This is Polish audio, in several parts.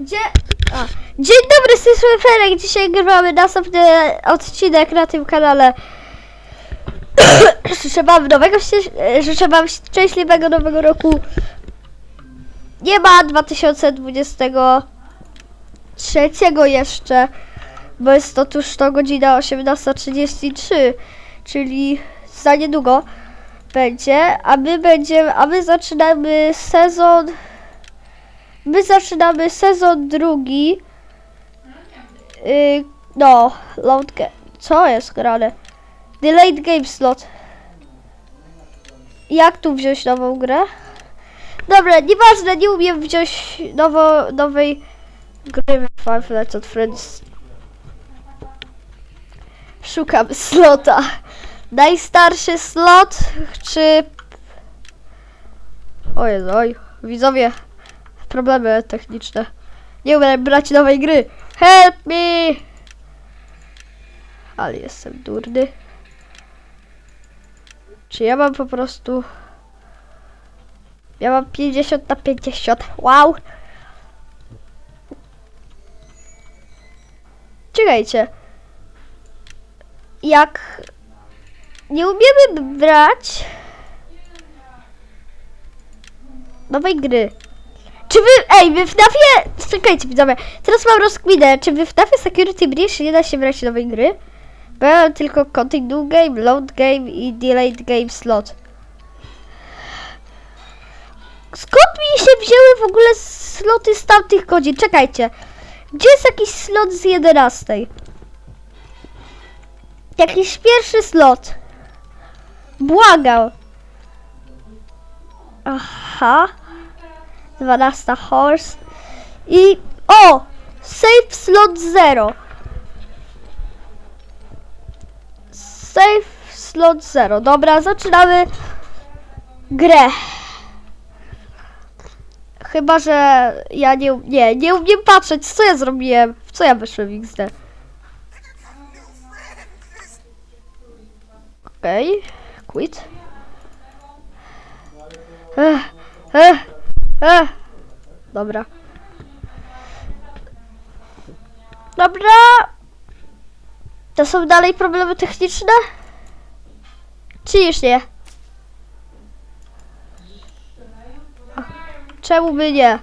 Gdzie... A. Dzień dobry, z Ferek. Dzisiaj gramy następny odcinek na tym kanale. życzę wam nowego, życzę wam szczęśliwego nowego roku. Nie ma 2023 jeszcze, bo jest otóż to godzina 18.33, czyli za niedługo będzie, a my będziemy, a my zaczynamy sezon My zaczynamy sezon drugi. Yy, no, load game. Co jest grane? Delayed game slot. Jak tu wziąć nową grę? Dobra, nieważne, nie umiem wziąć nowo, nowej gry Five Nights at Friends. Szukam slota. Najstarszy slot, czy... O Jezu, oj, widzowie, problemy techniczne. Nie umiem brać nowej gry. Help me! Ale jestem durny. Czy ja mam po prostu... Ja mam 50 na 50. Wow! Czekajcie. Jak nie umiemy brać nowej gry, czy wy, ej, wy w FNAFie, czekajcie widzowie, teraz mam rozkminę, czy wy w FNAFie Security Breach nie da się brać nowej gry? Bo ja tylko Continue Game, Load Game i Delayed Game Slot. Skąd mi się wzięły w ogóle sloty z tamtych godzin? Czekajcie, gdzie jest jakiś slot z 11? Jakiś pierwszy slot. Błagam. Aha. 12 horse i o! Save slot 0. Save slot 0. Dobra, zaczynamy grę. Chyba, że ja nie, nie, nie umiem patrzeć, co ja zrobiłem, w co ja wyszłem XD. Okej, quit. Ech, ech, ech. Dobra. Dobra. To są dalej problemy techniczne? Czy już nie? Czemu by nie?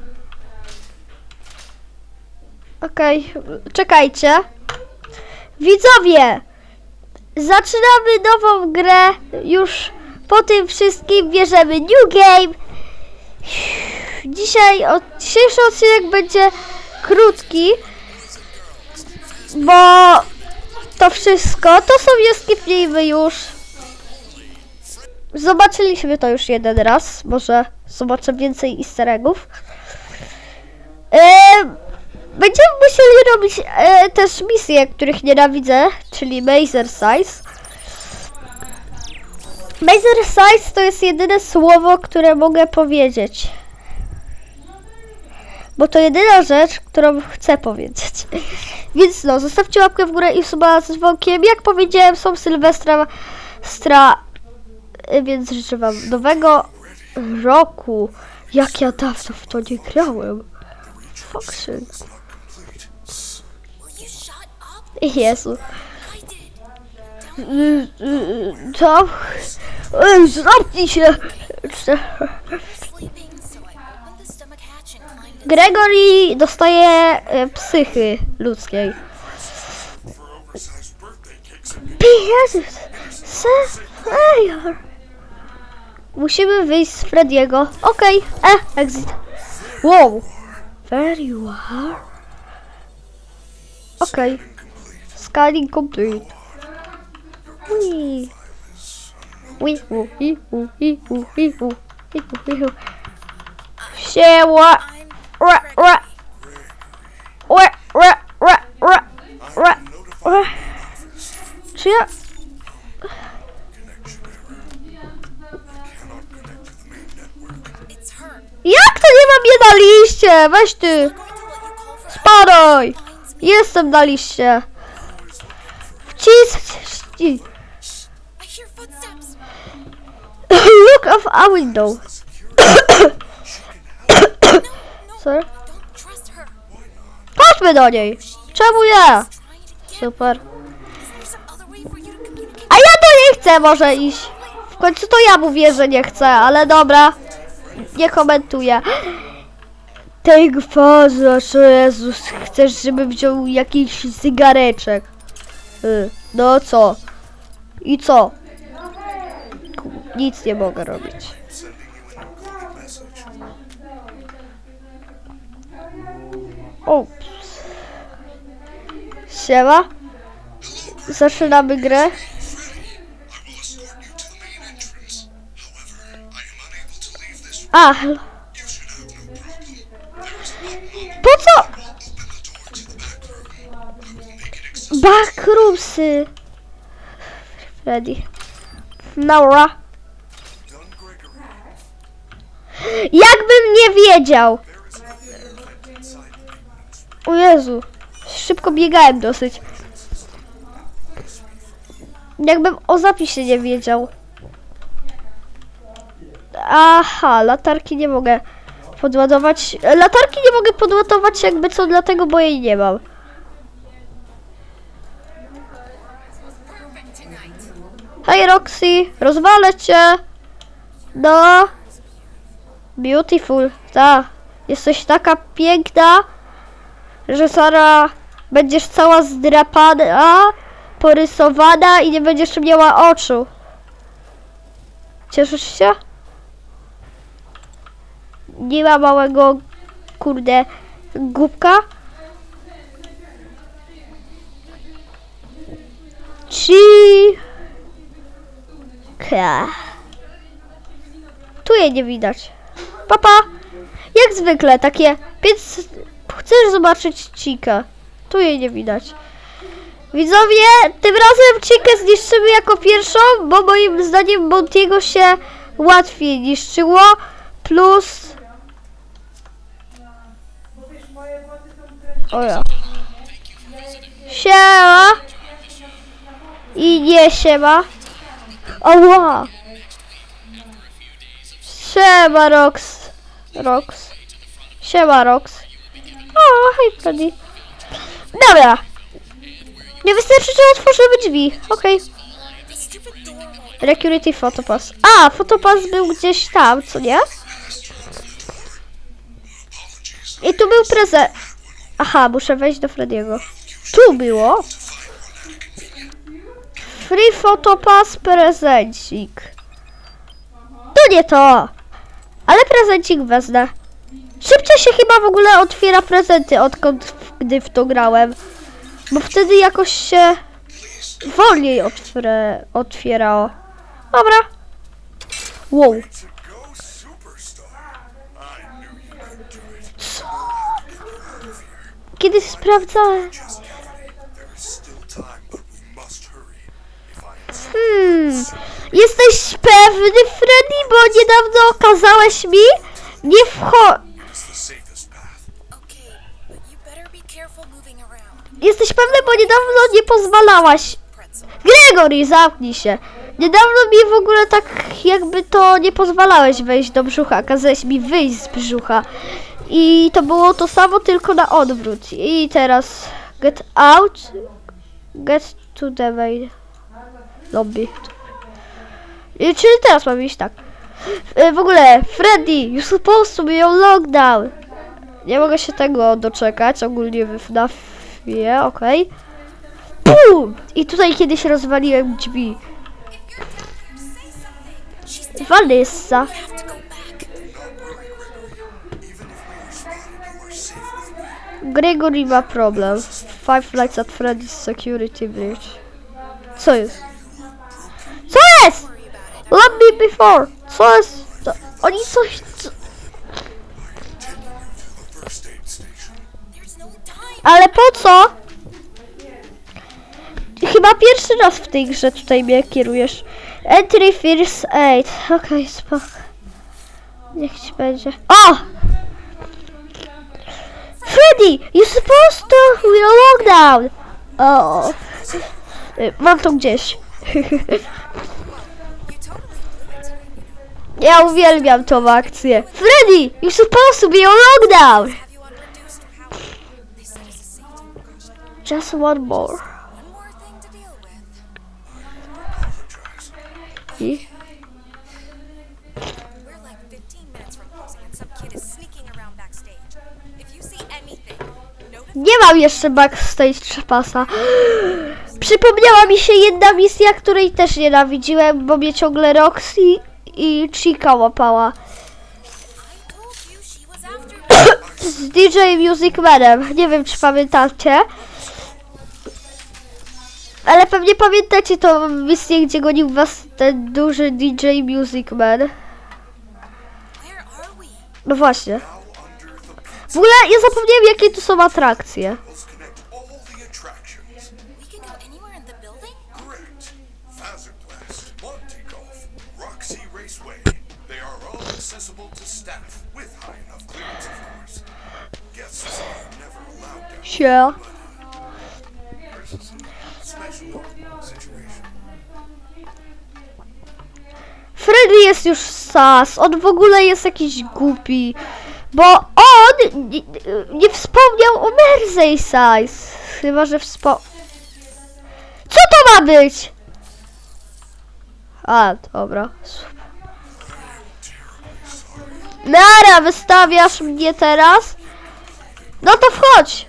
Okej, czekajcie. Widzowie! Zaczynamy nową grę. Już po tym wszystkim bierzemy New Game. Dzisiaj, od, dzisiejszy odcinek będzie krótki, bo to wszystko, to sobie skipnijmy już. Zobaczyliśmy to już jeden raz, może zobaczę więcej easter eggów. Em, Będziemy musieli robić e, też misje, których nienawidzę, czyli Mazer Size. Mazer Size to jest jedyne słowo, które mogę powiedzieć. Bo to jedyna rzecz, którą chcę powiedzieć. Więc no, zostawcie łapkę w górę i suba z dzwonkiem. Jak powiedziałem, są Sylwestra Stra, y, więc życzę wam nowego roku. Jak ja dawno w to nie grałem. Function. Jezu. Y, y, Co? Ej, zamknij się! Gregory dostaje e, psychy ludzkiej. Jezus! Savior! Musimy wyjść z Frediego. Okej, e, exit. Wow! There you are. Okej. Complete. Wee. Wee, woo, wee, woo, wee, woo, wee, woo, wee, woo, wee, woo. Siema! Ra, ra. Ra, ra, ra, ra, ra. Jak to nie mam je na liście? Weź ty. Spadaj. Jestem na liście. Wcisk... Look of a window. Her. Chodźmy do niej. Czemu get. Super. A ja to nie chcę może iść. W końcu to ja mówię, że nie chcę, ale dobra. Nie komentuję. Tej gwarzasz, o Jezus, chcesz, żebym wziął jakiś cygareczek. Y, No co? I co? Nic nie mogę robić. Ups. Siema. Zaczynamy grę. I will escort you to the main entrance. However, I am unable to leave this. A, hel- You should have no problem. There is a button on po co? Open the door to the back room. I will make it accessible. Backroomsy. Freddy. Nora. Jakbym nie wiedział. There is a vent inside the maintenance O Jezu. Szybko biegałem dosyć. Jakbym o zapisie nie wiedział. Aha, latarki nie mogę podładować. Latarki nie mogę podładować jakby co, dlatego bo jej nie mam. Hej Roxy, rozwalę cię. No. Beautiful, ta. Jesteś taka piękna, że Sara będziesz cała zdrapana, porysowana i nie będziesz miała oczu. Cieszysz się? Nie ma małego, kurde, głupka? Czy... Ka. Tu jej nie widać. Papa, jak zwykle, takie pięć... Chcesz zobaczyć Chikę? Tu jej nie widać. Widzowie, tym razem Chikę zniszczymy jako pierwszą, bo moim zdaniem Montiego się łatwiej niszczyło. Plus... O ja. Siema. I nie siema. Oła. Siema Rox. Rox. Siema Rox. O, hej Freddy. Dobra. Nie wystarczy, że otworzymy drzwi. Okej. Won't. Recurity Photopass. A, Photopass był gdzieś tam, co nie? I tu był prezent. Aha, muszę wejść do Frediego. Tu było. Free Photopass prezencik. To nie to. Ale prezencik wezmę. Szybciej się chyba w ogóle otwiera prezenty, odkąd gdy w to grałem. Bo wtedy jakoś się wolniej otwre, otwierało. Dobra. Wow. It. Kiedy sprawdzałem. Hmm. Jesteś pewny, Freddy, bo niedawno okazałeś mi nie wcho... Jesteś pewny, bo niedawno nie pozwalałaś. Gregory, zamknij się. Niedawno mi w ogóle tak jakby to nie pozwalałeś wejść do brzucha, kazałeś mi wyjść z brzucha. I to było to samo, tylko na odwrót. I teraz get out, get to the main lobby. I czyli teraz mamy iść tak. E, W ogóle, Freddy, you supposed to be on lockdown. Nie mogę się tego doczekać, ogólnie w FNAF-ie, okej. Pum! I tutaj kiedyś rozwaliłem drzwi. Vanessa. Gregory ma problem. Five Nights at Freddy's Security Bridge. Co jest? Co jest? Let me before. Co jest? Co? Oni coś... Co? Ale po co? Chyba pierwszy raz w tej grze tutaj mnie kierujesz. Entry First Aid. Okej, spoko. Niech ci będzie. O! Freddy, you supposed to we are lockdown. O. Y, Mam to gdzieś. Ja uwielbiam tą akcję. Freddy, you supposed to be on lockdown. Just one more. I? We're like 15 minutes from closing, and some kid is sneaking around backstage. If you see anything, notify Nie mam jeszcze backstage pasa. Przypomniała mi się jedna misja, której też nienawidziłem, bo mnie ciągle Roxy i Chica łapała. Z DJ Music Manem. Nie wiem, czy pamiętacie. Ale pewnie pamiętacie tą misję, gdzie gonił was ten duży DJ Music Man. No właśnie. W ogóle ja zapomniałem, jakie tu są atrakcje. Się. Freddy jest już sas. On w ogóle jest jakiś głupi. Bo on nie, nie wspomniał o Mersey Size. Chyba, że wspo... Co to ma być? A, dobra. Nara, wystawiasz mnie teraz? No to wchodź.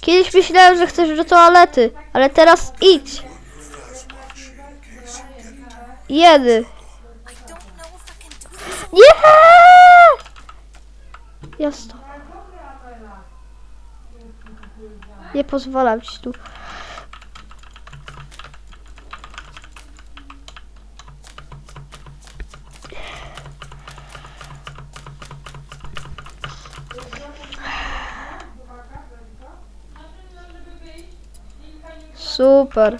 Kiedyś myślałem, że chcesz do toalety, ale teraz idź. Jedy. Nie! Jasno. Nie pozwalam ci tu. Super.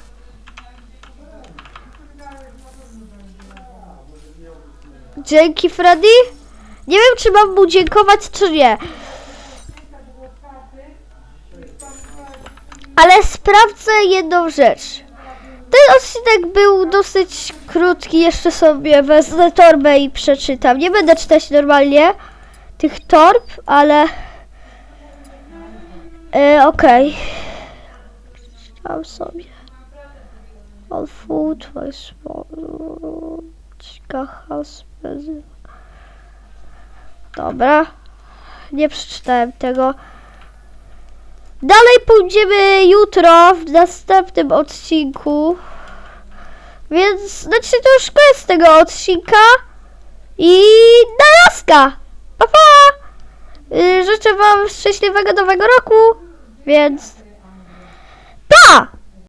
Dzięki Freddy. Nie wiem, czy mam mu dziękować, czy nie. Ale sprawdzę jedną rzecz. Ten odcinek był dosyć krótki, jeszcze sobie wezmę torbę i przeczytam. Nie będę czytać normalnie tych torb, ale... E, Okej. Czytam sobie. Small... Chica husband. Dobra. Nie przeczytałem tego. Dalej pójdziemy jutro w następnym odcinku. Więc znaczy to już koniec tego odcinka. I na laska! Pa, pa! Y, Życzę wam szczęśliwego nowego roku. Więc pa!